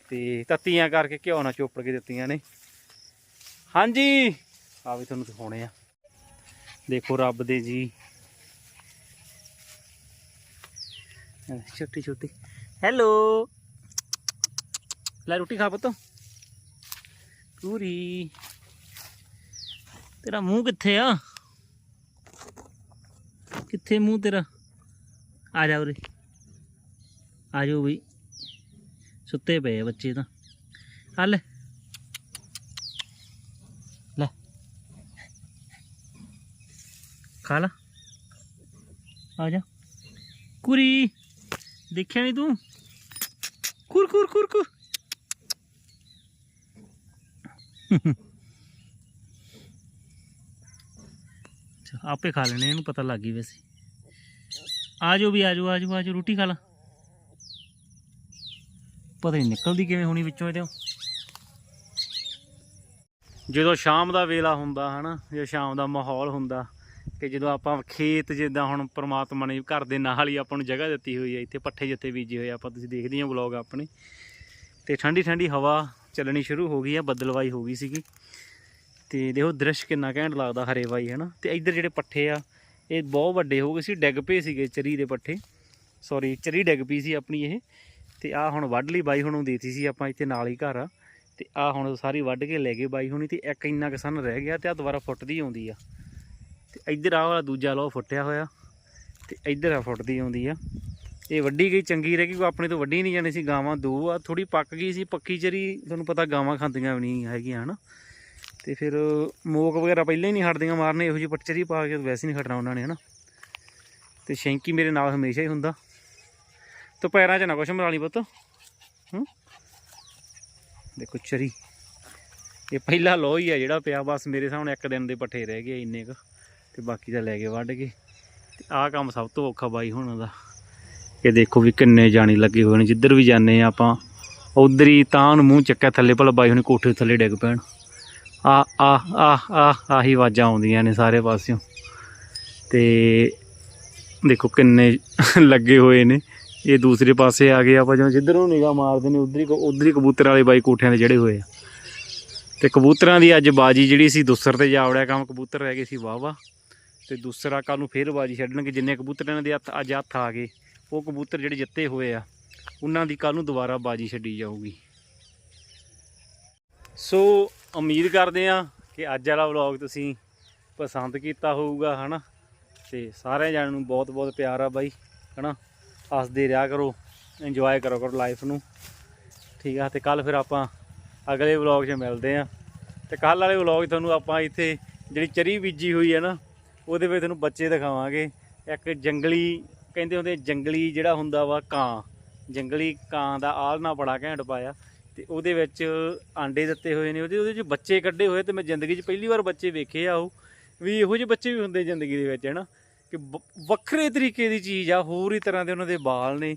ਤੇ ਤੱਤੀਆਂ ਕਰਕੇ ਘਿਓ ਨਾਲ ਚੋਪੜ ਕੇ ਦਿੱਤੀਆਂ ਨੇ। ਹਾਂਜੀ! ਆ ਵੀ ਤੁਹਾਨੂੰ ਦਿਖਾਉਣੇ ਆ। ਦੇਖੋ ਰੱਬ ਦੇ ਜੀ। ਛੋਟੀ ਛੋਟੀ। ਹੈਲੋ ਲੈ ਰੋਟੀ ਖਾ ਪੁੱਤ। ਪੂਰੀ। ਤੇਰਾ ਮੂੰਹ ਕਿੱਥੇ ਆ? ਕਿੱਥੇ ਮੂੰਹ ਤੇਰਾ? ਆ ਜਾ ਉਰੇ। ਆ ਜਾਓ ਬਈ। ਸੁੱਤੇ ਪਏ ਆ ਬੱਚੇ ਤਾਂ। ਆ ਲੈ। ਖਾ ਲਾ। ਆ ਜਾ। ਕੁਰੀ ਦੇਖਿਆ ਨਹੀਂ ਤੂੰ? ਕੁਰ ਕੁਰ ਕੁਰ ਕੁਰ ਆਪੇ ਖਾ ਲੈਣੇ, ਇਹਨੂੰ ਪਤਾ ਲੱਗ ਗਈ ਵੈਸੇ। ਆ ਜਾਓ ਵੀ ਆ ਜਾਓ ਆ ਜਾਓ ਆ ਜਾਓ ਰੋਟੀ ਖਾ ਲਾ। ਪਤਾ ਨਹੀਂ ਨਿਕਲਦੀ ਕਿਵੇਂ ਹੋਣੀ ਵਿੱਚੋਂ ਇਹਦੇ। ਜਦੋਂ ਸ਼ਾਮ ਦਾ ਵੇਲਾ ਹੁੰਦਾ, ਹਨਾ, ਜਾਂ ਸ਼ਾਮ ਦਾ ਮਾਹੌਲ ਹੁੰਦਾ ਕਿ ਜਦੋਂ ਆਪਾਂ ਖੇਤ ਜਿੱਦਾਂ ਹੁਣ ਪ੍ਰਮਾਤਮਾ ਨੇ ਘਰ ਦੇ ਨਾਲ ਹੀ ਆਪਾਂ ਨੂੰ ਜਗ੍ਹਾ ਦਿੱਤੀ ਹੋਈ ਹੈ ਇੱਥੇ ਪੱਠੇ ਜਿੱਥੇ ਬੀਜੇ ਹੋਏ ਆ, ਆਪਾਂ ਤੁਸੀਂ ਦੇਖਦੇ ਹੋ ਵਲੌਗ ਆਪਣੇ। ਤੇ ਠੰਡੀ ਠੰਡੀ ਹਵਾ ਚੱਲਣੀ ਸ਼ੁਰੂ ਹੋ ਗਈ ਆ ਬੱਦਲਵਾਈ ਹੋ ਗਈ ਸੀਗੀ। ਤੇ ਦੇਖੋ ਦ੍ਰਿਸ਼ ਕਿੰਨਾ ਘੈਂਟ ਲੱਗਦਾ ਹਰੇ ਵਾਈ ਹਨਾ? ਤੇ ਇੱਧਰ ਜਿਹੜੇ ਪੱਠੇ ਆ ਇਹ ਬਹੁਤ ਵੱਡੇ ਹੋ ਗਏ ਸੀ ਡਿੱਗ ਪਏ ਸੀਗੇ ਚਰੀ ਦੇ ਪੱਠੇ। ਸੌਰੀ ਚਰੀ ਡਿੱਗ ਪਈ ਸੀ ਆਪਣੀ ਇਹ। ਤੇ ਆ ਹੁਣ ਵੱਢ ਲਈ ਬਾਈ ਹੁਣੋਂ ਦੇਤੀ ਸੀ ਆਪਾਂ ਇੱਥੇ ਨਾਲ ਹੀ ਘਰ ਆ। ਤੇ ਆ ਹੁਣ ਸਾਰੀ ਵੱਢ ਕੇ ਲੈ ਗਏ ਬਾਈ ਹੁਣੀ ਤੇ ਇੱਕ ਇੰਨਾ ਕਿਸਨ ਰਹਿ ਗਿਆ ਤੇ ਆ ਦੁਬਾਰਾ ਫੁੱਟਦੀ ਆਉਂਦੀ ਆ। ਤੇ ਇੱਧਰ ਆਹ ਵਾਲਾ ਦੂਜਾ ਲੋ ਫੁੱਟਿਆ ਹੋਇਆ। ਤੇ ਇੱਧਰ ਆ ਫੁੱਟਦੀ ਆਉਂਦੀ ਆ। ਇਹ ਵੱਡੀ ਗਈ, ਚੰਗੀ ਰਹਿ ਗਈ ਕੋਈ ਆਪਣੇ ਤੋਂ ਵੱਡੀ ਨਹੀਂ ਜਾਣੀ ਸੀ, ਗਾਵਾਂ ਦੋ ਆ। ਥੋੜੀ ਪੱਕ ਗਈ ਸੀ, ਪੱਕੀ ਚਰੀ, ਤੁਹਾਨੂੰ ਪਤਾ ਗਾਵਾਂ ਖਾਂਦੀਆਂ ਵੀ ਨਹੀਂ ਹੈਗੀਆਂ, ਹਨਾ। ਤੇ ਫਿਰ ਮੋਕ ਵਗੈਰਾ ਪਹਿਲਾਂ ਹੀ ਨਹੀਂ ਹਟਦੀਆਂ ਮਾਰਨੇ, ਇਹੋ ਜਿਹੀ ਪੱਚਰੀ ਪਾ ਕੇ ਵੈਸੇ ਨਹੀਂ ਹਟਣਾ ਉਹਨਾਂ ਨੇ, ਹਨਾ। ਤੇ ਸ਼ੈਂਕੀ ਮੇਰੇ ਨਾਲ ਹਮੇਸ਼ਾ ਹੀ ਹੁੰਦਾ। ਤੇ ਪੈਰਾਂ 'ਚ ਨਾ ਕੁਛ ਮਰਾ ਲਈ ਪੁੱਤ। ਹੂੰ? ਦੇਖੋ ਚਰੀ। ਇਹ ਪਹਿਲਾ ਲੋਹ ਹੀ ਆ ਜਿਹੜਾ ਪਿਆ, ਬਸ ਮੇਰੇ ਸਾਹਮਣੇ ਇੱਕ ਦਿਨ ਦੇ ਪੱਠੇ ਰਹਿ ਗਏ ਇੰਨੇ ਕੁ। ਤੇ ਬਾਕੀ ਤਾਂ ਲੈ ਕੇ ਵੱਢ ਕੇ ਤੇ ਆਹ ਕੰਮ ਸਭ ਤੋਂ ਔਖਾ ਬਾਈ ਹੋਣਾ ਦਾ। ਇਹ ਦੇਖੋ ਵੀ ਕਿੰਨੇ ਜਾਣੀ ਲੱਗੇ ਹੋਏ ਨੇ, ਜਿੱਧਰ ਵੀ ਜਾਂਦੇ ਆ ਆਪਾਂ, ਉਧਰ ਹੀ ਤਾਂ ਨੂੰ ਮੂੰਹ ਚੱਕਿਆ ਥੱਲੇ, ਭਲਾ ਬਾਈ ਹੁਣੇ ਕੋਠੇ ਥੱਲੇ ਡਿੱਗ ਪੈਣ। ਆ ਆ ਆ ਆ, ਆਹੀ ਆਵਾਜ਼ਾਂ ਆਉਂਦੀਆਂ ਨੇ ਸਾਰੇ ਪਾਸਿਓਂ। ਤੇ ਦੇਖੋ ਕਿੰਨੇ ਲੱਗੇ ਹੋਏ ਨੇ। ਇਹ ਦੂਸਰੇ ਪਾਸੇ ਆ ਗਏ ਆਪਾਂ ਜਦੋਂ ਜਿੱਧਰੋਂ ਨਿਗਾਹ ਮਾਰਦੇ ਨੇ, ਉਧਰ ਹੀ ਉਧਰ ਹੀ ਕਬੂਤਰ ਵਾਲੇ ਬਾਈ ਕੋਠਿਆਂ ਦੇ ਚੜੇ ਹੋਏ ਆ। ਤੇ ਕਬੂਤਰਾਂ ਦੀ ਅੱਜ ਬਾਜੀ ਜਿਹੜੀ ਸੀ, ਦੁਸਰ ਤੇ ਜਾ ਵੜਿਆ ਕੰਮ ਕਬੂਤਰ ਰਹਿ ਗਏ ਸੀ ਵਾਹ ਵਾਹ ਤੇ ਦੂਸਰਾ ਕੱਲ ਨੂੰ ਫੇਰ ਬਾਜੀ ਛੱਡਣਗੇ, ਜਿੰਨੇ ਕਬੂਤਰ ਇਹਨਾਂ ਦੇ ਹੱਥ ਅੱਜ ਹੱਥ ਆ ਗਏ, ਉਹ ਕਬੂਤਰ ਜਿਹੜੇ ਜਿੱਤੇ ਹੋਏ ਆ, ਉਹਨਾਂ ਦੀ ਕੱਲ ਨੂੰ ਦੁਬਾਰਾ ਬਾਜੀ ਛੱਡੀ ਜਾਊਗੀ। ਸੋ ਉਮੀਦ ਕਰਦੇ ਆ ਕਿ ਅੱਜ ਵਾਲਾ ਵਲੌਗ ਤੁਸੀਂ ਪਸੰਦ ਕੀਤਾ ਹੋਊਗਾ, ਹਨਾ? ਤੇ ਸਾਰੇ ਜਣਿਆਂ ਨੂੰ ਬਹੁਤ ਬਹੁਤ ਪਿਆਰ ਆ ਬਾਈ, ਹਨਾ? ਹੱਸਦੇ ਰਿਹਾ ਕਰੋ ਇੰਜੋਏ ਕਰੋ ਕਰੋ ਲਾਈਫ ਨੂੰ। ਠੀਕ ਆ, ਤੇ ਕੱਲ ਫਿਰ ਆਪਾਂ ਅਗਲੇ ਵਲੌਗ 'ਚ ਮਿਲਦੇ ਆ ਤੇ ਕੱਲ ਵਾਲੇ ਵਲੌਗ ਤੁਹਾਨੂੰ ਆਪਾਂ ਇੱਥੇ ਜਿਹੜੀ ਚਰੀ ਬੀਜੀ ਹੋਈ ਹੈ ਨਾ ਉਹਦੇ ਵਿੱਚ ਤੁਹਾਨੂੰ ਬੱਚੇ ਦਿਖਾਵਾਂਗੇ। ਇੱਕ ਜੰਗਲੀ, ਕਹਿੰਦੇ ਹੁੰਦੇ ਜੰਗਲੀ ਜਿਹੜਾ ਹੁੰਦਾ ਵਾ ਕਾਂ। ਜੰਗਲੀ ਕਾਂ ਦਾ ਆਲਣਾ ਬੜਾ ਘੈਂਟ ਪਾਇਆ। ਤੇ ਉਹਦੇ ਵਿੱਚ ਆਂਡੇ ਦਿੱਤੇ ਹੋਏ ਨੇ। ਉਹਦੇ ਉਹਦੇ ਚ ਬੱਚੇ ਕੱਢੇ ਹੋਏ ਤੇ ਮੈਂ ਜ਼ਿੰਦਗੀ 'ਚ ਪਹਿਲੀ ਵਾਰ ਬੱਚੇ ਵੇਖੇ ਆ ਉਹ। ਵੀ ਇਹੋ ਜਿਹੇ ਬੱਚੇ ਵੀ ਹੁੰਦੇ ਜ਼ਿੰਦਗੀ ਦੇ ਵਿੱਚ, ਹੈਨਾ। ਕਿ ਵੱਖਰੇ ਤਰੀਕੇ ਦੀ ਚੀਜ਼ ਆ, ਹੋਰ ਹੀ ਤਰ੍ਹਾਂ ਦੇ ਉਹਨਾਂ ਦੇ ਵਾਲ ਨੇ।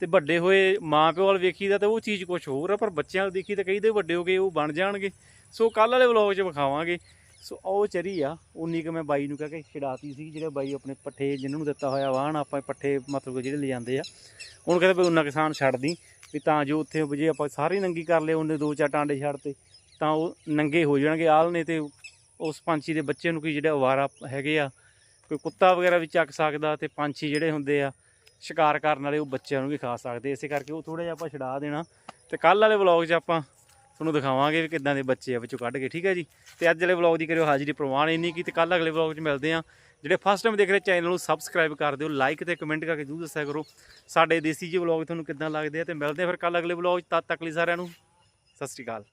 ਤੇ ਵੱਡੇ ਹੋਏ ਮਾਂ ਪਿਓ ਵਾਲ ਵੇਖੀਦਾ ਤਾਂ ਉਹ ਚੀਜ਼ ਕੁਝ ਹੋਰ ਆ, ਪਰ ਬੱਚਿਆਂ ਵਾਲ ਦੇਖੀ ਤਾਂ ਕਈ ਦੇ ਵੱਡੇ ਹੋ ਗਏ, ਉਹ ਬਣ ਜਾਣਗੇ। ਸੋ ਕੱਲ ਵਾਲੇ ਵਲੌਗ 'ਚ ਵਿਖਾਵਾਂਗੇ। ਸੋ ਉਹ ਚਰੀ ਆ ਉਨੀ ਕੁ ਮੈਂ ਬਾਈ ਨੂੰ ਕਹਿ ਕੇ ਛਡਾਤੀ ਸੀ, ਜਿਹੜਾ ਬਾਈ ਆਪਣੇ ਪੱਠੇ ਜਿਨ੍ਹਾਂ ਨੂੰ ਦਿੱਤਾ ਹੋਇਆ ਵਾਹਣ ਆਪਾਂ ਪੱਠੇ ਮਤਲਬ ਕਿ ਜਿਹੜੇ ਲਿਜਾਂਦੇ ਆ। ਉਹਨੂੰ ਕਹਿੰਦੇ ਵੀ ਉਹਨਾਂ ਕਿਸਾਨ ਛੱਡਦੀ ਵੀ ਤਾਂ ਜੋ ਉੱਥੇ ਜੇ ਆਪਾਂ ਸਾਰੇ ਨੰਗੀ ਕਰ ਲਏ ਉਹਨੇ ਦੋ ਚਾਰ ਟਾਂਡੇ ਛੱਡਤੇ ਤਾਂ ਉਹ ਨੰਗੇ ਹੋ ਜਾਣਗੇ। ਆਲ ਨੇ ਤੇ ਉਸ ਪੰਛੀ ਦੇ ਬੱਚੇ ਨੂੰ ਕੋਈ ਜਿਹੜੇ ਅਵਾਰਾ ਹੈਗੇ ਆ, ਕੋਈ ਕੁੱਤਾ ਵਗੈਰਾ ਵੀ ਚੱਕ ਸਕਦਾ ਤੇ ਪੰਛੀ ਜਿਹੜੇ ਹੁੰਦੇ ਆ, ਸ਼ਿਕਾਰ ਕਰਨ ਵਾਲੇ ਉਹ ਬੱਚਿਆਂ ਨੂੰ ਵੀ ਖਾ ਸਕਦੇ ਇਸੇ ਕਰਕੇ ਉਹ ਥੋੜਾ ਜਿਹਾ ਆਪਾਂ ਛਡਾ ਦੇਣਾ। ਤੇ ਕੱਲ ਵਾਲੇ ਵਲੌਗ 'ਚ ਆਪਾਂ ਤੁਹਾਨੂੰ ਦਿਖਾਵਾਂਗੇ ਵੀ ਕਿੱਦਾਂ ਦੇ ਬੱਚੇ ਆ ਵਿੱਚੋਂ ਕੱਢ ਕੇ, ਠੀਕ ਹੈ ਜੀ? ਤੇ ਅੱਜ ਵਾਲੇ ਵਲੌਗ ਦੀ ਕਰਿਓ ਹਾਜ਼ਰੀ ਪ੍ਰਵਾਨ ਇੰਨੀ ਕੀ ਤੇ ਕੱਲ ਅਗਲੇ ਵਲੌਗ 'ਚ ਮਿਲਦੇ ਆ ਜਿਹੜੇ ਫਸਟ ਟਾਈਮ ਦੇਖ ਰਹੇ ਚੈਨਲ ਨੂੰ ਸਬਸਕ੍ਰਾਈਬ ਕਰ ਦਿਓ ਲਾਈਕ ਤੇ ਕਮੈਂਟ ਕਰਕੇ ਜ਼ਰੂਰ ਦੱਸਿਆ ਕਰੋ। ਸਾਡੇ ਦੇਸੀ ਜੀ ਵਲੌਗ ਤੁਹਾਨੂੰ ਕਿੱਦਾਂ ਲੱਗਦੇ ਆ ਤੇ ਮਿਲਦੇ ਆ ਫਿਰ ਕੱਲ ਅਗਲੇ ਵਲੌਗ 'ਚ। ਤਦ ਤੱਕ ਲਈ ਸਾਰਿਆਂ ਨੂੰ ਸਤਿ ਸ਼੍ਰੀ ਅਕਾਲ।